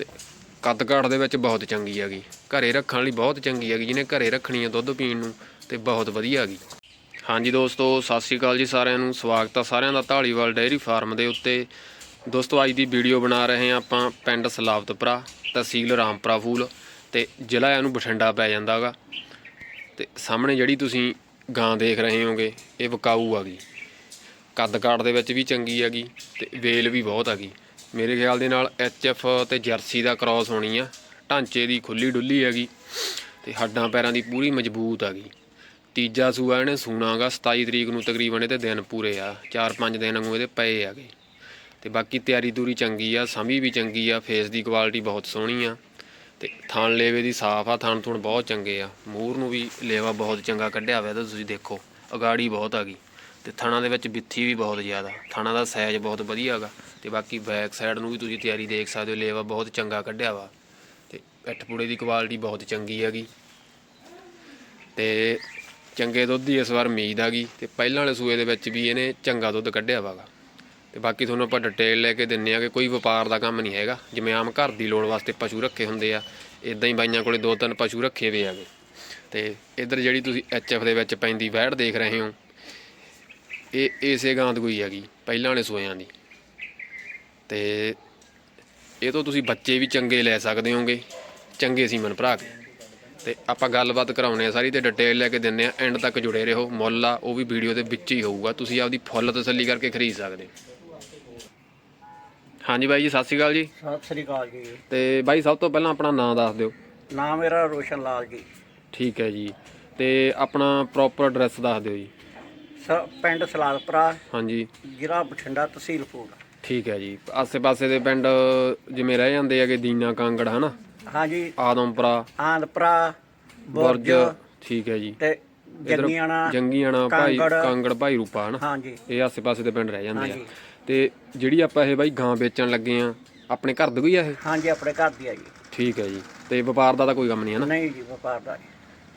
ਤੇ ਕੱਦ ਕਾਠ ਦੇ ਵਿੱਚ ਬਹੁਤ ਚੰਗੀ ਹੈਗੀ। ਘਰੇ ਰੱਖਣ ਲਈ ਬਹੁਤ ਚੰਗੀ ਹੈਗੀ, ਜਿਹਨੇ ਘਰੇ ਰੱਖਣੀ ਹੈ ਦੁੱਧ ਪੀਣ ਨੂੰ, ਤੇ ਬਹੁਤ ਵਧੀਆ ਹੈਗੀ। ਹਾਂਜੀ ਦੋਸਤੋ, ਸਤਿ ਸ਼੍ਰੀ ਅਕਾਲ ਜੀ ਸਾਰਿਆਂ ਨੂੰ। ਸਵਾਗਤ ਆ ਸਾਰਿਆਂ ਦਾ ਢਾਲੀਵਾਲ ਡੇਅਰੀ ਫਾਰਮ ਦੇ ਉੱਤੇ। ਦੋਸਤੋ, ਅੱਜ ਦੀ ਵੀਡੀਓ ਬਣਾ ਰਹੇ ਹਾਂ ਆਪਾਂ ਪਿੰਡ ਸਲਾਵਤਪੁਰਾ ਤਹਿਸੀਲ ਰਾਮਪੁਰਾ ਫੂਲ, ਤੇ ਜ਼ਿਲ੍ਹਾ ਇਹਨੂੰ ਬਠਿੰਡਾ ਪੈ ਜਾਂਦਾਗਾ ਤੇ ਸਾਹਮਣੇ ਜਿਹੜੀ ਤੁਸੀਂ ਗਾਂ ਦੇਖ ਰਹੇ ਹੋਗੇ, ਇਹ ਵਿਕਾਊ ਹੈਗੀ। ਕੱਦ ਕਾਠ ਦੇ ਵਿੱਚ ਵੀ ਚੰਗੀ ਹੈਗੀ, ਤੇ ਵੇਲ ਵੀ ਬਹੁਤ ਹੈਗੀ। ਮੇਰੇ ਖਿਆਲ ਦੇ ਨਾਲ ਐਫ ਤੇ ਜਰਸੀ ਦਾ ਕ੍ਰਾਸ ਹੋਣੀ ਆ। ਢਾਂਚੇ ਦੀ ਖੁੱਲੀ ਡੁੱਲੀ ਹੈਗੀ ਤੇ ਹੱਡਾਂ ਪੈਰਾਂ ਦੀ ਪੂਰੀ ਮਜ਼ਬੂਤ ਹੈਗੀ। ਤੀਜਾ ਸੂਆ ਇਹਨੇ ਸੂਣਾਗਾ 27 ਤਰੀਕ ਨੂੰ ਤਕਰੀਬਨ ਇਹਦੇ ਦਿਨ ਪੂਰੇ ਆ 4-5 ਦਿਨ ਨੂੰ ਇਹਦੇ ਪਏ ਹੈਗੇ। ਤੇ ਬਾਕੀ ਤਿਆਰੀ ਤੂਰੀ ਚੰਗੀ ਆ, ਸਮੀ ਵੀ ਚੰਗੀ ਆ ਫੇਸ ਦੀ ਕੁਆਲਿਟੀ ਬਹੁਤ ਸੋਹਣੀ ਆ। ਤੇ ਥਣ ਲੇਵੇ ਦੀ ਸਾਫ਼ ਆ ਥਣ ਥੁਣ ਬਹੁਤ ਚੰਗੇ ਆ। ਮੂਰ ਨੂੰ ਵੀ ਲੇਵਾ ਬਹੁਤ ਚੰਗਾ ਕੱਢਿਆ ਹੋਇਆ, ਤਾਂ ਤੁਸੀਂ ਦੇਖੋ, ਅਗਾੜੀ ਬਹੁਤ ਆ ਗਈ ਤੇ ਥਣਾ ਦੇ ਵਿੱਚ ਬਿੱਥੀ ਵੀ ਬਹੁਤ ਜ਼ਿਆਦਾ। ਥਣਾਂ ਦਾ ਸਾਈਜ਼ ਬਹੁਤ ਵਧੀਆ ਹੈਗਾ ਤੇ ਬਾਕੀ ਬੈਕ ਸਾਈਡ ਨੂੰ ਵੀ ਤੁਸੀਂ ਤਿਆਰੀ ਦੇਖ ਸਕਦੇ ਹੋ, ਲੇਵਾ ਬਹੁਤ ਚੰਗਾ ਕੱਢਿਆ ਵਾ ਤੇ ਪਿੱਠ ਪੂੜੇ ਦੀ ਕੁਆਲਿਟੀ ਬਹੁਤ ਚੰਗੀ ਹੈਗੀ। ਤੇ ਚੰਗੇ ਦੁੱਧ ਦੀ ਇਸ ਵਾਰ ਉਮੀਦ ਗਈ ਤੇ ਪਹਿਲਾਂ ਵਾਲੇ ਸੂਏ ਦੇ ਵਿੱਚ ਵੀ ਇਹਨੇ ਚੰਗਾ ਦੁੱਧ ਕੱਢਿਆ ਵਾਗਾ ਤੇ ਬਾਕੀ ਤੁਹਾਨੂੰ ਆਪਾਂ ਡਿਟੇਲ ਲੈ ਕੇ ਦਿੰਨੇ ਆ ਕਿ ਕੋਈ ਵਪਾਰ ਦਾ ਕੰਮ ਨਹੀਂ ਹੈਗਾ। ਜਿਵੇਂ ਆਮ ਘਰ ਦੀ ਲੋੜ ਵਾਸਤੇ ਪਸ਼ੂ ਰੱਖੇ ਹੁੰਦੇ ਆ ਇਦਾਂ ਹੀ ਬਾਈਆਂ ਕੋਲੇ ਦੋ ਤਿੰਨ ਪਸ਼ੂ ਰੱਖੇ ਹੋਏ ਆਗੇ ਤੇ ਇੱਧਰ ਜਿਹੜੀ ਤੁਸੀਂ ਐਫ ਦੇ ਵਿੱਚ ਪੈਂਦੀ ਵੈੜ ਦੇਖ ਰਹੇ ਹੋ ਇਹ ਇਸੇ ਗਾਂ ਦੀ ਕੋਈ ਹੈਗੀ ਪਹਿਲਾਂ ਵਾਲੇ ਸੂਇਆਂ ਦੀ। ਤੇ ਇਹ ਤੋਂ ਤੁਸੀਂ ਬੱਚੇ ਵੀ ਚੰਗੇ ਲੈ ਸਕਦੇ ਹੋਗੇ ਚੰਗੇ ਸੀਮਨ ਭਰਾ ਕੇ। ਤੇ ਆਪਾਂ ਗੱਲਬਾਤ ਕਰਾਉਨੇ ਆ ਸਾਰੀ ਤੇ ਡਿਟੇਲ ਲੈ ਕੇ ਦਿੰਨੇ ਆ ਐਂਡ ਤੱਕ ਜੁੜੇ ਰਹੋ। ਮੁੱਲ ਆ ਉਹ ਵੀ ਵੀਡੀਓ ਦੇ ਵਿੱਚ ਹੀ ਹੋਊਗਾ ਤੁਸੀਂ ਆਪਦੀ ਫੁੱਲ ਤਸੱਲੀ ਕਰਕੇ ਖਰੀਦ ਸਕਦੇ ਹੋ। ਹਾਂਜੀ ਬਾਈ ਜੀ ਸਤਿ ਸ਼੍ਰੀ ਅਕਾਲ ਜੀ। ਸਤਿ ਸ੍ਰੀ ਅਕਾਲ ਜੀ। ਤੇ ਬਾਈ ਸਭ ਤੋਂ ਪਹਿਲਾਂ ਆਪਣਾ ਨਾਮ ਦੱਸ ਦਿਓ। ਨਾਮ ਮੇਰਾ ਰੋਸ਼ਨ ਲਾਲ ਜੀ। ਠੀਕ ਹੈ ਜੀ। ਤੇ ਆਪਣਾ ਪ੍ਰੋਪਰ ਐਡਰੈਸ ਦੱਸ ਦਿਓ ਜੀ। ਸ- ਪਿੰਡ ਸਲਾਦਪੁਰਾ ਹਾਂਜੀ। ਜ਼ਿਲ੍ਹਾ ਬਠਿੰਡਾ ਤਹਿਸੀਲ ਫੂਲ ਠੀਕ ਹੈ ਜੀ। ਆਸੇ-ਪਾਸੇ ਦੇ ਪਿੰਡ ਜਿਵੇਂ ਰਹਿ ਜਾਂਦੇ ਹੈਗੇ ਦੀਨਾ ਕਾਂਗੜ ਹਨਾ? ਹਾਂਜੀ। ਆਦਮਪੁਰਾ ਆਂਦਪੁਰਾ ਬੁਰਜ ਬੁਰਜ। ਠੀਕ ਹੈ ਜੀ। ਤੇ ਜੰਗੀਆਣਾ ਜੰਗੀਆਣਾ ਭਾਈ ਕਾਂਗੜ। ਕਾਂਗੜ ਭਾਈ ਰੂਪਾ ਹਨਾ? ਹਾਂਜੀ। ਇਹ ਆਸੇ-ਪਾਸੇ ਦੇ ਪਿੰਡ ਰਹਿ ਜਾਂਦੇ ਆ। ਹਾਂਜੀ। ਤੇ ਜਿਹੜੀ ਆਪਾਂ ਇਹ ਬਾਈ ਗਾਂ ਵੇਚਣ ਲੱਗੇ ਆ ਆਪਣੇ ਘਰ ਦੀ ਕੋਈ ਆ ਇਹ? ਹਾਂਜੀ ਆਪਣੇ ਘਰ ਦੀ ਆ ਜੀ। ਠੀਕ ਹੈ ਜੀ। ਤੇ ਵਪਾਰ ਦਾ ਤਾਂ ਕੋਈ ਕੰਮ ਨਹੀਂ ਹੈ ਨਾ ਨਹੀਂ ਜੀ ਵਪਾਰ ਦਾ ਜੀ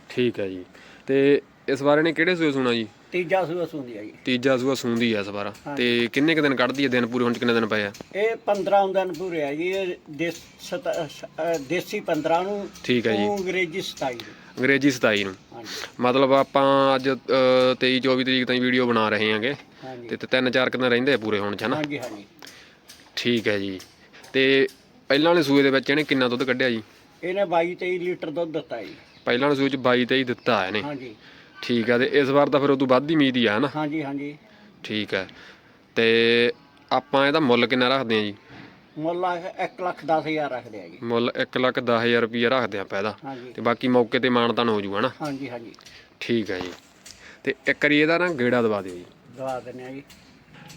ਠੀਕ ਹੈ ਜੀ। ਤੇ ਇਸ ਵਾਰ ਇਹਨੇ ਕਿਹੜੇ ਸੂਏ ਸੁਣਾ ਜੀ? ਤੀਜਾ ਸੂਆ ਸੁੰਦੀ ਆ ਜੀ। ਤੀਜਾ ਸੂਆ ਸੂੰਦੀ ਆ ਇਸ ਵਾਰ। ਤੇ ਕਿੰਨੇ ਕੁ ਦਿਨ ਕੱਢਦੀ ਹੈ ਦਿਨ ਪੂਰੇ ਹੁਣ 'ਚ ਕਿੰਨੇ ਦਿਨ ਪਏ ਆ? ਇਹ 15 ਦਿਨ ਪੂਰੇ ਆ ਜੀ ਇਹ ਦੇਸ- ਸਤ- ਅ, ਦੇਸੀ 15 ਨੂੰ ਠੀਕ ਹੈ ਜੀ। ਉਹ ਅੰਗਰੇਜ਼ੀ 27 ਨੂੰ। ਅੰਗਰੇਜ਼ੀ 27 ਨੂੰ। ਹਾਂਜੀ ਮਤਲਬ ਆਪਾਂ ਅੱਜ ਅ, 23 24 ਤਰੀਕ ਤਾਈਂ ਵੀਡੀਓ ਬਣਾ ਰਹੇ ਹਾਂਗੇ ਹਾਂਜੀ ਤੇ ਤੇ ਤਿੰਨ ਚਾਰ ਕੁ ਦਿਨ ਰਹਿੰਦੇ ਆ ਪੂਰੇ ਹੁਣ ਚ ਹਨਾ ਹਾਂਜੀ ਹਾਂਜੀ ਠੀਕ ਹੈ ਜੀ। ਤੇ ਪਹਿਲਾਂ ਵਾਲੇ ਸੂਏ ਦੇ ਵਿੱਚ ਇਹਨੇ ਕਿੰਨਾ ਦੁੱਧ ਕੱਢਿਆ ਜੀ? ਇਹਨੇ 22 23 ਲੀਟਰ ਦੁੱਧ ਦਿੱਤਾ ਜੀ। ਪਹਿਲਾਂ ਵਾਲੇ ਸੂਏ ਚ 22 23 ਦਿੱਤਾ ਇਹਨੇ। ਹਾਂਜੀ ਠੀਕ ਹੈ ਤੇ ਇਸ ਵਾਰ ਤਾਂ ਫਿਰ ਉਦੋਂ ਵੱਧ ਹੀ ਉਮੀਦ ਹੀ ਆ ਹਨਾ? ਹਾਂਜੀ ਹਾਂਜੀ। ਠੀਕ ਹੈ ਤੇ ਆਪਾਂ ਇਹਦਾ ਮੁੱਲ ਕਿੰਨਾ ਰੱਖਦੇ ਆ ਜੀ? ਮੁੱਲ 1 ਲੱਖ 10 ਹਜ਼ਾਰ ਰੱਖਦੇ ਆ ਜੀ। ਮੁੱਲ 1 ਲੱਖ 10000 ਰੁਪਏ ਰੱਖਦੇ ਆ ਪੈਦਾ ਹਾਂਜੀ। ਤੇ ਬਾਕੀ ਮੌਕੇ ਤੇ ਮਾਨਤਾਨ ਹੋ ਜੂਗਾ ਨਾ ਹਾਂਜੀ ਹਾਂਜੀ ਠੀਕ ਹੈ ਜੀ। ਤੇ ਇੱਕ ਵਾਰੀ ਇਹਦਾ ਨਾ ਗੇੜਾ ਦਵਾ ਦਿਓ ਜੀ। ਦਵਾ ਦਿੰਦੇ ਆ ਜੀ।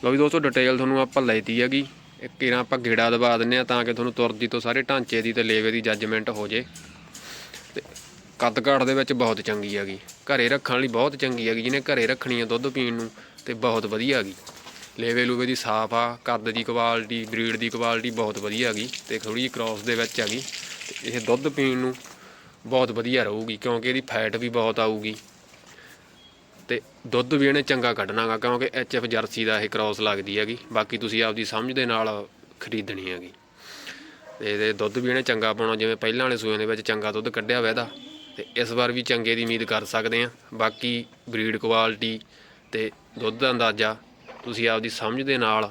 ਲਓ ਵੀ ਦੋਸਤੋ ਡਿਟੇਲ ਤੁਹਾਨੂੰ ਆਪਾਂ ਲੈਤੀ ਹੈਗੀ। ਇੱਕ ਵਾਰ ਆਪਾਂ ਗੇੜਾ ਦਵਾ ਦਿੰਨੇ ਆ ਤਾਂ ਕਿ ਤੁਹਾਨੂੰ ਤੁਰਦੀ ਤੋਂ ਸਾਰੇ ਢਾਂਚੇ ਦੀ ਤੇ ਲੇਵੇ ਦੀ ਜੱਜਮੈਂਟ ਹੋ ਜੇ। ਤੇ ਕੱਦ ਕਾਠ ਦੇ ਵਿੱਚ ਬਹੁਤ ਚੰਗੀ ਹੈਗੀ। ਘਰੇ ਰੱਖਣ ਲਈ ਬਹੁਤ ਚੰਗੀ ਹੈਗੀ, ਜਿਹਨੇ ਘਰੇ ਰੱਖਣੀ ਹੈ ਦੁੱਧ ਪੀਣ ਨੂੰ, ਤੇ ਬਹੁਤ ਵਧੀਆ ਹੈਗੀ। ਲੇਵੇ ਲੂਵੇ ਦੀ ਸਾਫ਼ ਆ, ਕੱਦ ਦੀ ਕੁਆਲਿਟੀ ਬਰੀਡ ਦੀ ਕੁਆਲਿਟੀ ਬਹੁਤ ਵਧੀਆ ਹੈਗੀ, ਤੇ ਥੋੜੀ ਜਿਹੀ ਕ੍ਰਾਸ ਦੇ ਵਿੱਚ ਹੈਗੀ, ਤੇ ਇਹ ਦੁੱਧ ਪੀਣ ਨੂੰ ਬਹੁਤ ਵਧੀਆ ਰਹੂਗੀ, ਕਿਉਂਕਿ ਇਹਦੀ ਫੈਟ ਵੀ ਬਹੁਤ ਆਊਗੀ। ਤੇ ਦੁੱਧ ਵੀ ਇਹਨੇ ਚੰਗਾ ਕੱਢਣਾਗਾ, ਕਿਉਂਕਿ ਐਫ ਜਰਸੀ ਦਾ ਇਹ ਕ੍ਰਾਸ ਲੱਗਦੀ ਹੈਗੀ, ਬਾਕੀ ਤੁਸੀਂ ਆਪਦੀ ਸਮਝ ਦੇ ਨਾਲ ਖਰੀਦਣੀ ਹੈਗੀ। ਤੇ ਇਹਦੇ ਦੁੱਧ ਵੀ ਇਹਨੇ ਚੰਗਾ ਪਾਉਣਾ, ਜਿਵੇਂ ਪਹਿਲਾਂ ਵਾਲੇ ਸੂਏ ਦੇ ਵਿੱਚ ਚੰਗਾ ਦੁੱਧ ਕੱਢਿਆ ਹੋਇਆ ਤੇ ਇਸ ਵਾਰ ਵੀ ਚੰਗੇ ਦੀ ਉਮੀਦ ਕਰ ਸਕਦੇ ਆ ਬਾਕੀ ਬਰੀਡ ਕੁਆਲਿਟੀ ਤੇ ਦੁੱਧ ਦਾ ਅੰਦਾਜ਼ਾ ਤੁਸੀਂ ਆਪਦੀ ਸਮਝ ਦੇ ਨਾਲ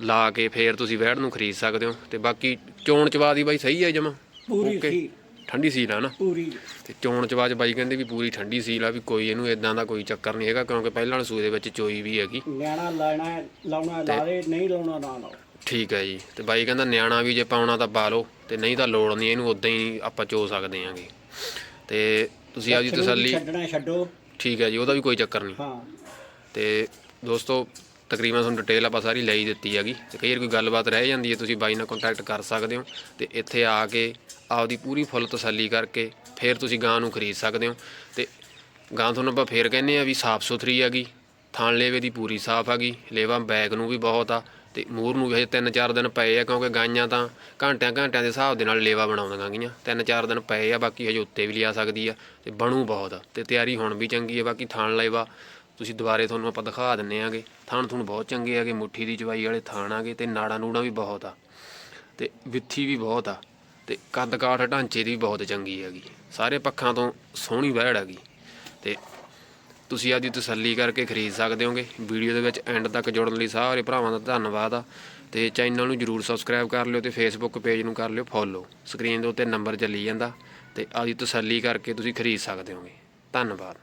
ਲਾ ਕੇ ਫੇਰ ਤੁਸੀਂ ਵਹਿੜ ਨੂੰ ਖਰੀਦ ਸਕਦੇ ਹੋ। ਤੇ ਬਾਕੀ ਚੋਣ ਚਵਾ ਦੀ ਬਾਈ ਸਹੀ ਹੈ ਜਮਾ? ਪੂਰੀ. ਸੀ। ਠੰਡੀ ਸੀਲ ਆ ਨਾ? ਪੂਰੀ। ਤੇ ਚੋਣ ਚਵਾਜ ਬਾਈ ਕਹਿੰਦੇ ਵੀ ਪੂਰੀ ਠੰਡੀ ਸੀਲ ਆ ਵੀ ਕੋਈ ਇਹਨੂੰ ਇਦਾਂ ਦਾ ਕੋਈ ਚੱਕਰ ਨਹੀਂ ਹੈਗਾ ਕਿਉਂਕਿ ਪਹਿਲਾਂ ਵਾਲੇ ਸੂਏ ਦੇ ਵਿੱਚ ਚੋਈ ਵੀ ਹੈਗੀ। ਲੈਣਾ ਲੈਣਾ ਲਾਉਣਾ ਲਾਵੇ ਨਹੀਂ ਲਾਉਣਾ ਨਾ ਲਾਓ। ਠੀਕ ਹੈ ਜੀ। ਤੇ ਬਾਈ ਕਹਿੰਦਾ ਨਿਆਣਾ ਵੀ ਜੇ ਪਾਉਣਾ ਤਾਂ ਪਾ ਲਓ ਤੇ ਨਹੀਂ ਤਾਂ ਲੋੜ ਨਹੀਂ ਇਹਨੂੰ ਉਦਾਂ ਹੀ ਆਪਾਂ ਚੋ ਸਕਦੇ ਆਂਗੇ ਤੇ ਤੁਸੀਂ ਆਪਦੀ ਤਸੱਲੀ ਛੱਡਣਾ ਛੱਡੋ। ਠੀਕ ਹੈ ਜੀ ਉਹਦਾ ਵੀ ਕੋਈ ਚੱਕਰ ਨਹੀਂ। ਹਾਂ। ਤੇ ਦੋਸਤੋ ਤਕਰੀਬਨ ਤੁਹਾਨੂੰ ਡਿਟੇਲ ਆਪਾਂ ਸਾਰੀ ਲਈ ਦਿੱਤੀ ਹੈਗੀ। ਤੇ ਕਈ ਵਾਰ ਕੋਈ ਗੱਲਬਾਤ ਰਹਿ ਜਾਂਦੀ ਹੈ ਤੁਸੀਂ ਬਾਈ ਨਾਲ ਕੰਟੈਕਟ ਕਰ ਸਕਦੇ ਹੋ। ਤੇ ਇੱਥੇ ਆ ਕੇ ਆਪਦੀ ਪੂਰੀ ਫੁੱਲ ਤਸੱਲੀ ਕਰਕੇ ਫਿਰ ਤੁਸੀਂ ਗਾਂ ਨੂੰ ਖਰੀਦ ਸਕਦੇ ਹੋ। ਤੇ ਗਾਂ ਤੁਹਾਨੂੰ ਆਪਾਂ ਫੇਰ ਕਹਿੰਦੇ ਆ ਵੀ ਸਾਫ਼ ਸੁਥਰੀ ਹੈਗੀ ਥਾਣ ਲੇਵੇ ਦੀ ਪੂਰੀ ਸਾਫ਼ ਹੈਗੀ ਲੇਵਾ ਬੈਗ ਨੂੰ ਵੀ ਬਹੁਤ ਆ। ਤੇ ਮੂਰ ਨੂੰ ਵੀ ਹਜੇ 3-4 ਦਿਨ ਪਏ ਆ, ਕਿਉਂਕਿ ਗਾਈਆਂ ਤਾਂ ਘੰਟਿਆਂ ਘੰਟਿਆਂ ਦੇ ਹਿਸਾਬ ਦੇ ਨਾਲ ਲੇਵਾ ਬਣਾਉਂਦੀਆਂ ਗੀਆਂ। 3-4 ਦਿਨ ਪਏ ਆ, ਬਾਕੀ ਹਜੇ ਉੱਤੇ ਵੀ ਲਿਆ ਸਕਦੀ ਆ ਤੇ ਬਣੂ ਬਹੁਤ ਆ। ਤੇ ਤਿਆਰੀ ਹੁਣ ਵੀ ਚੰਗੀ ਆ, ਬਾਕੀ ਥਾਣ ਲੇਵਾ ਤੁਸੀਂ ਦੁਬਾਰੇ ਤੁਹਾਨੂੰ ਆਪਾਂ ਦਿਖਾ ਦਿੰਨੇ ਆਗੇ। ਥਾਣ ਥੁਣ ਬਹੁਤ ਚੰਗੇ ਆਗੇ ਮੁੱਠੀ ਦੀ ਚਵਾਈ ਵਾਲੇ ਥਾਣ ਆਗੇ ਤੇ ਨਾੜਾਂ ਨੂੜਾਂ ਵੀ ਬਹੁਤ ਆ। ਤੇ ਵਿੱਥੀ ਵੀ ਬਹੁਤ ਆ ਤੇ ਕੱਦ ਕਾਠ ਢਾਂਚੇ ਦੀ ਵੀ ਬਹੁਤ ਚੰਗੀ ਹੈਗੀ। ਸਾਰੇ ਪੱਖਾਂ ਤੋਂ ਸੋਹਣੀ ਵਹਿੜ ਹੈਗੀ। ਤੇ ਤੁਸੀਂ ਆਪਦੀ ਤਸੱਲੀ ਕਰਕੇ ਖਰੀਦ ਸਕਦੇ ਹੋਗੇ। ਵੀਡੀਓ ਦੇ ਵਿੱਚ ਐਂਡ ਤੱਕ ਜੁੜਨ ਲਈ ਸਾਰੇ ਭਰਾਵਾਂ ਦਾ ਧੰਨਵਾਦ ਆ। ਤੇ ਚੈਨਲ ਨੂੰ ਜਰੂਰ ਸਬਸਕ੍ਰਾਈਬ ਕਰ ਲਿਓ ਤੇ ਫੇਸਬੁੱਕ ਪੇਜ ਨੂੰ ਕਰ ਲਿਓ ਫੋਲੋ ਸਕਰੀਨ ਦੇ ਉੱਤੇ ਨੰਬਰ ਚੱਲੀ ਜਾਂਦਾ ਤੇ ਆਪਦੀ ਤਸੱਲੀ ਕਰਕੇ ਤੁਸੀਂ ਖਰੀਦ ਸਕਦੇ ਹੋਗੇ। ਧੰਨਵਾਦ।